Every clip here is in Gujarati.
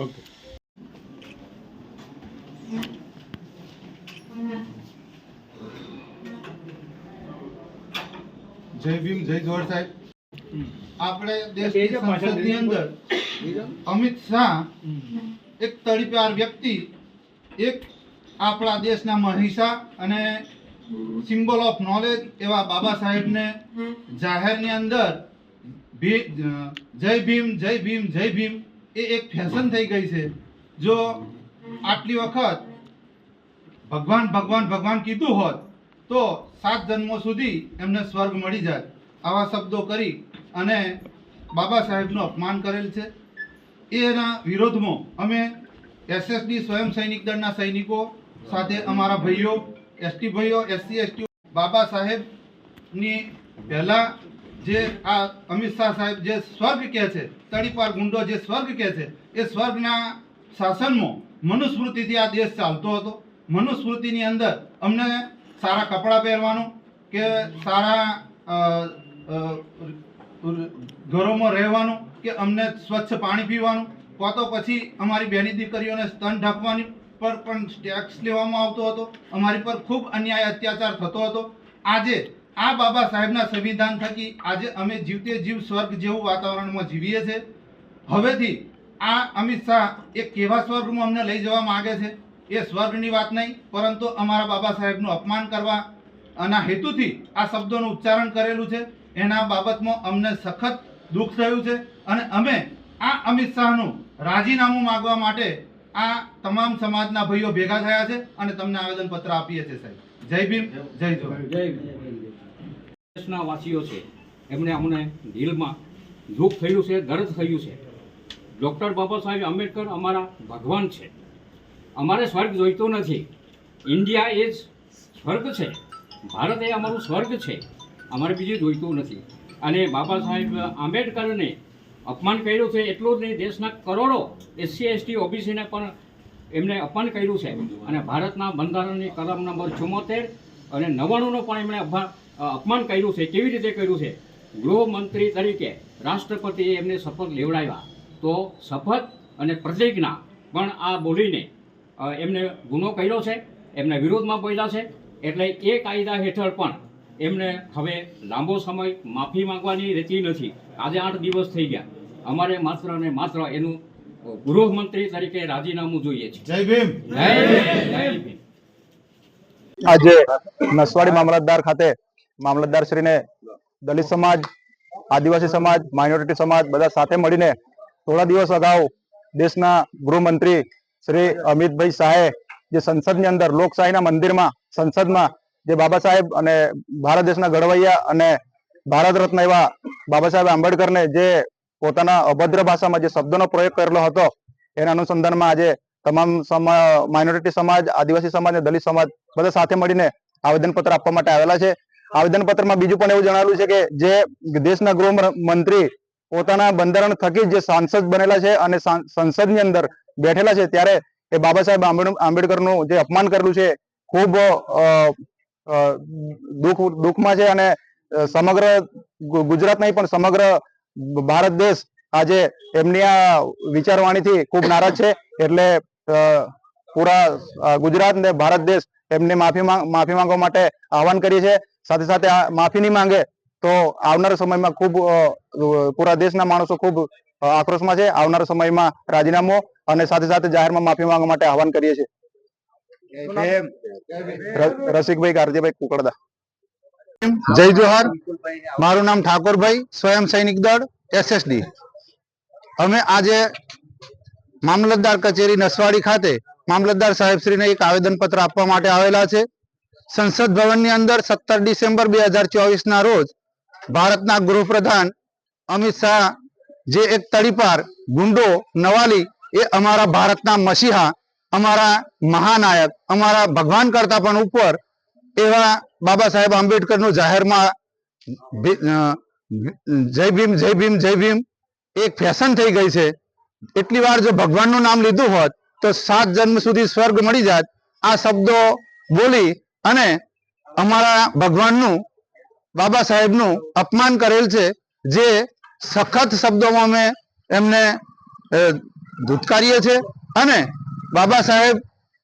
ઓકે જય ભીમ જય જોર સાહેબ. આપણે દેશની સંસદની અંદર અમિત શાહ એક તડીપાર વ્યક્તિ એક આપણા દેશના મહિષા અને સિમ્બોલ ઓફ નોલેજ એવા બાબા સાહેબને જાહેરની અંદર જય ભીમ જય ભીમ જય ભીમ એ એક ફેશન થઈ ગઈ છે. જો આટલી વખત ભગવાન ભગવાન ભગવાન કીધું હોત, તો સાત જન્મો સુધી એમને સ્વર્ગ મળી જાય આવા શબ્દો કરી અને બાબા સાહેબનું અપમાન કરેલ છે. એના વિરોધમાં અમે એસએસડી સ્વયં સૈનિક દળના સૈનિકો સાથે અમારા ભાઈઓ, એસટી ભાઈઓ, એસસી, એસટી બાબા સાહેબની પહેલા જે આ અમિત શાહ સાહેબ જે સ્વર્ગ કહે છે તળીપાર ગુંડો જે સ્વર્ગ કહે છે, એ સ્વર્ગના શાસનમાં મનુસ્મૃતિથી આ દેશ ચાલતો હતો. મનુસ્મૃતિની અંદર અમને સારા કપડાં પહેરવાનું કે સારા ઘરોમાં રહેવાનું કે અમને સ્વચ્છ પાણી પીવાનું. કાં તો પછી અમારી બહેની દીકરીઓને સ્તન ઢાંકવાની પર પણ ટેક્સ લેવામાં આવતો હતો. અમારી પર ખૂબ અન્યાય અત્યાચાર થતો હતો. આજે આ બાબા સાહેબના સંવિધાન થકી આજે અમે જીવતે જીવ સ્વર્ગ જેવું વાતાવરણમાં જીવીએ છીએ. હવેથી આ અમિત શાહ એ કેવા સ્વર્ગમાં અમને લઈ જવા માગે છે એ સ્વર્ગની વાત નહીં, પરંતુ અમારા બાબા સાહેબનું અપમાન કરવા આના હેતુથી આ શબ્દોનું ઉચ્ચારણ કરેલું છે. એના બાબતમાં અમને સખત દુઃખ થયું છે અને અમે આ અમિત શાહનું રાજીનામું માગવા માટે આ તમામ સમાજના ભાઈઓ ભેગા થયા છે અને તમને આવેદનપત્ર આપીએ છીએ સાહેબ. જય ભીમ, જય જોહાર દેશના વાસીઓ છે, એમણે અમને દિલમાં દુઃખ થયું છે, દર્દ થયું છે. ડૉક્ટર બાબા સાહેબ આંબેડકર અમારા ભગવાન છે. અમારે સ્વર્ગ જોઈતો નથી. ઇન્ડિયા એ સ્વર્ગ છે. ભારત એ અમારું સ્વર્ગ છે. અમારે બીજું જોઈતું નથી. અને બાબા સાહેબ આંબેડકરને અપમાન કર્યું છે એટલું જ નહીં, દેશના કરોડો એસસી, એસટી, ઓબીસીને પણ એમને અપમાન કર્યું છે. અને ભારતના બંધારણની કલમ નંબર ચુમ્મોતેર અને નવ્વાણુંનો પણ એમણે અપા- અપમાન કર્યું છે કેવી રીતે કર્યું છે? ગૃહમંત્રી તરીકે રાષ્ટ્રપતિએ એમને શપથ લેવડાવ્યા. તો શપથ અને પ્રતિજ્ઞા પણ આ બોલીને એમને ગુનો કર્યો છે એમના વિરોધમાં બોલ્યા છે એટલે એ કાયદા હેઠળ પણ એમને હવે લાંબો સમય માફી માંગવાની રહેતી નથી. આજે આઠ દિવસ થઈ ગયા. અમારે માત્ર ને માત્ર એનું ગૃહમંત્રી તરીકે રાજીનામું જોઈએ છે. જય ભીમ, જય ભીમ. આજે નસવાડી મામલતદાર ખાતે મામલતદાર શ્રીને દલિત સમાજ, આદિવાસી સમાજ માઇનોરિટી સમાજ બધા સાથે મળીને થોડા દિવસ અગાઉ દેશના ગૃહમંત્રી શ્રી અમિતભાઈ શાહે જે સંસદની અંદર લોકશાહીના મંદિરમાં, સંસદમાં જે બાબા સાહેબ અને ભારત દેશના ઘડવૈયા અને ભારત રત્ન એવા બાબા સાહેબ આંબેડકરને જે પોતાના અભદ્ર ભાષામાં જે શબ્દોનો પ્રયોગ કરેલો હતો, એના અનુસંધાનમાં આજે તમામ માઇનોરિટી સમાજ, આદિવાસી સમાજ અને દલિત સમાજ બધા સાથે મળીને આવેદનપત્ર આપવા માટે આવેલા છે. આવેદનપત્રમાં બીજું પણ એવું જણાવેલું છે કે જે દેશના ગૃહ મંત્રી પોતાના બંધારણ થકી જે સાંસદ બનેલા છે અને સંસદ સંસદની અંદર બેઠેલા છે, ત્યારે એ બાબા સાહેબ આંબેડકર આંબેડકરનું જે અપમાન કરેલું છે ખૂબ દુઃખ, દુઃખમાં છે અને સમગ્ર ગુજરાત નહીં પણ સમગ્ર ભારત દેશ આજે એમની આ વિચારવાણીથી ખૂબ નારાજ છે. એટલે પૂરા ગુજરાત ને ભારત દેશ એમને માફી માફી માંગવા માટે આહવાન કરીએ છીએ. સાથે સાથે આ માફી નહીં માંગે તો આવનારા સમયમાં ખૂબ પૂરા દેશના માણસો ખૂબ આક્રોશમાં છે. આવનારા સમયમાં રાજીનામું અને સાથે સાથે જાહેરમાં માફી માંગવા માટે આહવાન કરીએ છીએ. રસિકભાઈ કારજીભાઈ કુકડદા. જય જોહાર. મારું નામ ઠાકોરભાઈ, સ્વયં સૈનિક દળ એસએસડી અમે આજે મામલતદાર કચેરી નસવાડી ખાતે મામલતદાર સાહેબશ્રીને એક આવેદનપત્ર આપવા માટે આવેલા છે. સંસદ ભવનની અંદર સત્તર ડિસેમ્બર બે હજાર ચોવીસના રોજ ભારતના ગૃહપ્રધાન અમિત શાહ જે એક તડીપાર, ગુંડો, નવાલી એ અમારા ભારતના મસીહા, અમારા મહાનાયક, અમારા ભગવાન કરતા પણ ઉપર એવા બાબા સાહેબ આંબેડકરનું જાહેરમાં જય ભીમ જય ભીમ જય ભીમ, એક ફેશન થઈ ગઈ છે. એટલી વાર જો ભગવાનનું નામ લીધું હોત તો સાત જન્મ સુધી સ્વર્ગ મળી જાત આ શબ્દો બોલી અને અમારા ભગવાનનું, બાબા સાહેબનું અપમાન કરેલ છે, જે સખત શબ્દોમાં અમે એમને ધૂતકારીએ છે અને બાબા સાહેબ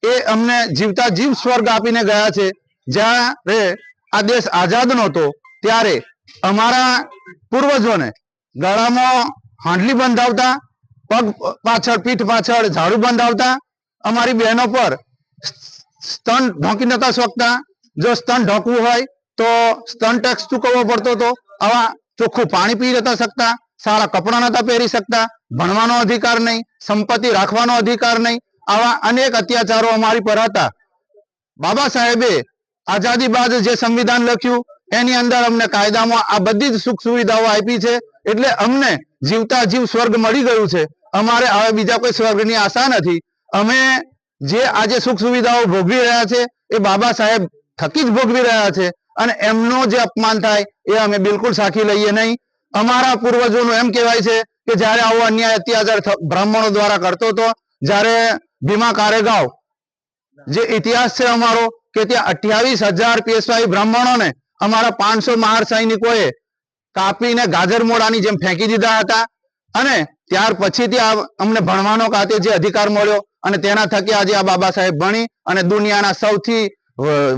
એ અમને જીવતા જીવ સ્વર્ગ આપીને ગયા છે. જ્યારે આ દેશ આઝાદ નહોતો, ત્યારે અમારા પૂર્વજોને ગળામાં હાંડલી બંધાવતા પગ પાછળ, પીઠ પાછળ ઝાડુ બંધાવતા, અમારી બહેનો પર સ્તન ઢોંકી નતા શકતા જો સ્તન ઢોકવું હોય તો સ્તન ટેક્સ ચૂકવવો પડતો હતો. આવા ચોખ્ખું પાણી પી નતા શકતા, સારા કપડાં નતા પહેરી શકતા, ભણવાનો અધિકાર નહીં, સંપત્તિ રાખવાનો અધિકાર નહીં. આવા અનેક અત્યાચારો અમારી પર હતા. બાબા સાહેબે આઝાદી બાદ જે સંવિધાન લખ્યું એની અંદર અમને કાયદામાં આ બધી જ સુખ સુવિધાઓ આપી છે. એટલે અમને જીવતા જીવ સ્વર્ગ મળી ગયું છે. અમારે હવે બીજા કોઈ સ્વર્ગની આશા નથી. અમે જે આજે સુખ સુવિધાઓ ભોગવી રહ્યા છે, એ બાબા સાહેબ થકી જ ભોગવી રહ્યા છે. અને એમનો જે અપમાન થાય, એ અમે બિલકુલ સાખી લઈએ નહીં. અમારા પૂર્વજોનું એમ કહેવાય છે કે જ્યારે આવો અન્યાય અત્યાચાર બ્રાહ્મણો દ્વારા કરતો હતો, જ્યારે ભીમા કારેગાંવ, જે ઇતિહાસ છે અમારો, કે ત્યાં અઠ્યાવીસ હજાર પેશવાઈ બ્રાહ્મણોને અમારા પાંચસો મહાર સૈનિકોએ કાપીને ગાજર મોડાની જેમ ફેંકી દીધા હતા. અને ત્યાર પછીથી આ અમને ભણવાનો ખાતે જે અધિકાર મળ્યો અને તેના થકી આજે આ બાબા સાહેબ ભણી અને દુનિયાના સૌથી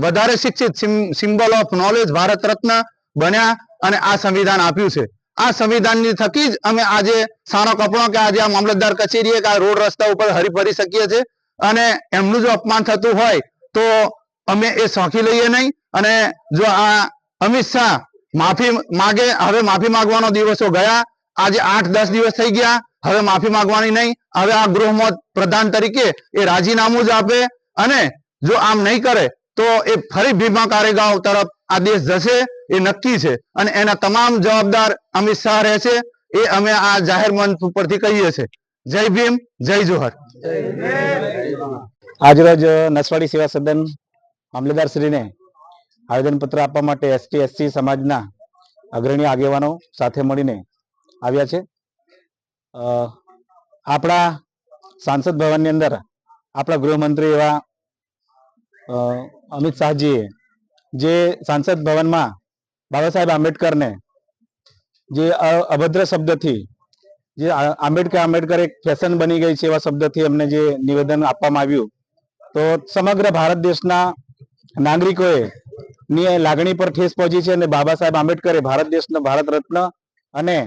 વધારે શિક્ષિત symbol of knowledge Bharat Ratna બન્યા અને આ સંવિધાન આપ્યું છે. આ સંવિધાનની થકી જ અમે આજે સારો કપડો કે આજે આ મામલતદાર કચેરીએ કે આ રોડ રસ્તા ઉપર હરી ફરી શકીએ છીએ. અને એમનું જો અપમાન થતું હોય તો અમે એ સોંખી લઈએ નહીં. અને જો આ અમિત શાહ માફી માગે, હવે માફી માંગવાનો દિવસો ગયા, આજે આઠ, દસ દિવસ થઈ ગયા, હવે માફી માંગવાની નહીં, હવે આ ગૃહમાં પ્રધાન તરીકે એ રાજીનામું જ આપે અને જો આમ નહીં કરે, તો એ ફરી ભીમા કારેગાંવ તરફ આ દેશ જશે, એ નક્કી છે. અને એના તમામ જવાબદાર અમિત શાહ રહેશે, એ અમે આ જાહેર મંચ ઉપરથી કહીએ છીએ. જય ભીમ, જય જોહર. આજરોજ નસવાડી સેવા સદન મામલેદાર શ્રીને આવેદનપત્ર આપવા માટે એસટી એસસી સમાજના અગ્રણી આગેવાનો સાથે મળીને આવ્યા છે. આપણા સાંસદ ભવનની અંદર આપણા ગૃહમંત્રી એવા અમિત શાહજીએ જે સાંસદ ભવનમાં બાબા સાહેબ આંબેડકરને જે અભદ્ર શબ્દથી જે આંબેડકર આંબેડકર એક ફેશન બની ગઈ છે એવા શબ્દથી એમને જે નિવેદન આપવામાં આવ્યું. તો સમગ્ર ભારત દેશના નાગરિકોએ ની લાગણી પર ઠેસ પહોંચી છે અને બાબા સાહેબ આંબેડકરે ભારત દેશનો ભારત રત્ન અને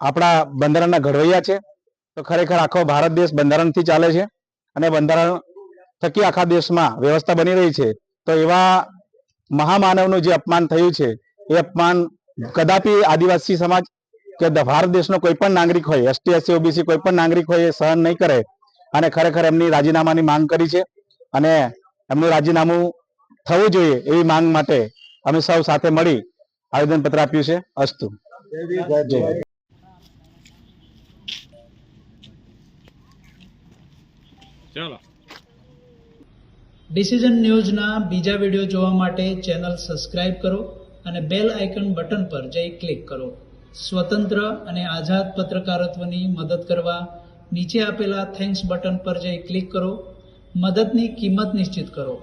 આપણા બંધારણના ઘડવૈયા છે. તો ખરેખર આખો ભારત દેશ બંધારણથી ચાલે છે અને બંધારણ થકી આખા દેશમાં વ્યવસ્થા બની રહી છે. તો એવા મહામાનવનું જે અપમાન થયું છે, એ અપમાન કદાપી આદિવાસી સમાજ કે ભારત દેશનો કોઈ પણ નાગરિક હોય, એસટી, એસસી, ઓબીસી કોઈ પણ નાગરિક હોય એ સહન નહીં કરે અને ખરેખર એમની રાજીનામાની માંગ કરી છે. અને એમનું રાજીનામું થવું જોઈએ એવી માંગ માટે અમે સૌ સાથે મળી આવેદનપત્ર આપ્યું છે. અસ્તુ. જય ચાલો. ડિસિઝન ન્યૂઝના બીજા વીડિયો જોવા માટે ચેનલ સબસ્ક્રાઇબ કરો અને બેલ આઇકન બટન પર જઈ ક્લિક કરો. સ્વતંત્ર અને આઝાદ પત્રકારત્વની મદદ કરવા નીચે આપેલા થેન્ક્સ બટન પર જઈ ક્લિક કરો. મદદની કિંમત નિશ્ચિત કરો.